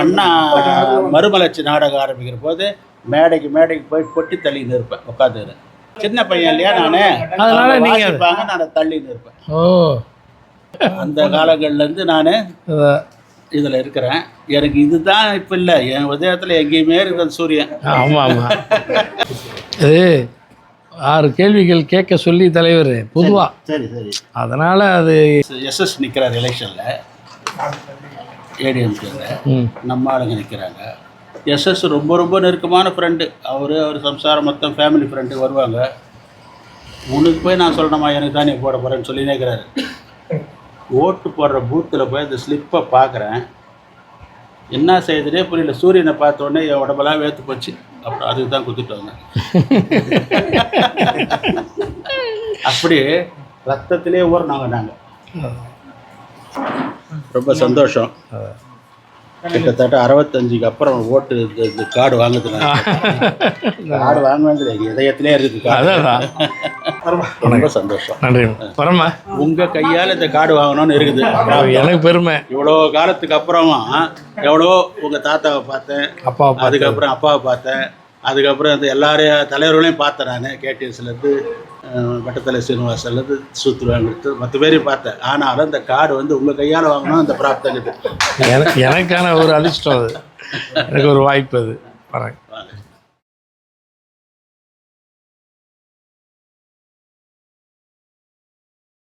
அண்ணா மறுமலர்ச்சி நாடகம் ஆரம்பிக்கிற போது மேடைக்கு மேடைக்கு போய் பொட்டி தள்ளின்னு இருப்பேன் உட்காந்து சின்ன பையன் இல்லையா நானு? அதனால நீங்க- வாசிப்பாங்க நான் தள்ளின்னு இருப்பேன் ஓ. அந்த காலங்கள்லேருந்து நான். இதில் இருக்கிறேன். எனக்கு இதுதான் இப்போ இல்லை. என் உதயத்தில் எங்கேயுமே இருக்கிறது சூரியன். ஆமாம் ஆமாம் இது ஆறு கேள்விகள் கேட்க சொல்லி தலைவர் பொதுவாக சரி சரி. அதனால் அது எஸ்எஸ் நிற்கிறார் எலெக்ஷனில் ஏடிஎம்கேல நம்ம ஆளுங்க நிற்கிறாங்க. எஸ்எஸ் ரொம்ப ரொம்ப நெருக்கமான ஃப்ரெண்டு அவர் அவர் சம்சாரம் மொத்தம் ஃபேமிலி ஃப்ரெண்டு வருவாங்க. உனக்கு போய் நான் சொல்லணுமா? எனக்கு தான் நீ போட போகிறேன்னு சொல்லினே இருக்கிறாரு ஓட்டு போடுற பூத்தில் போய் அந்த ஸ்லிப்பை பார்க்குறேன் என்ன செய்யுதுனே புரியல. சூரியனை பார்த்த உடனே என் உடம்பெல்லாம் வேர்த்து போச்சு. அப்புறம் அதுக்கு தான் குத்திட்டு வந்தேன். அப்படி ரத்தத்திலே ஊறினாங்க நாங்கள் ரொம்ப சந்தோஷம். கிட்டத்தட்ட அறுபத்தஞ்சுக்கு அப்புறம் ஓட்டு இந்த கார்டு வாங்குறது கார்டு எங்கள் இதயத்திலே இருக்குது அதான் ரொம்ப சந்தோஷம். நன்றி. வரமா உங்க கையால் இந்த கார்டு வாங்கணும்னு இருக்குது. எனக்கு பெருமை. இவ்வளோ காலத்துக்கு அப்புறமா எவ்வளோ உங்க தாத்தாவை பார்த்தேன். அப்பா அதுக்கப்புறம் அப்பாவை பார்த்தேன். அதுக்கப்புறம் இந்த எல்லாரையும் தலைவர்களையும் பார்த்தேன் நான். கேடிஎஸ்லேருந்து வட்டத்தலை சீனிவாசன்லேருந்து சூத்துருவாங்க மற்ற பேரையும் பார்த்தேன். ஆனாலும் இந்த கார்டு வந்து உங்கள் கையால் வாங்கணும் அந்த பிராப்தம் எனக்கான ஒரு அதிர்ஷ்டம் அது. எனக்கு ஒரு வாய்ப்பு அது. வரேன்.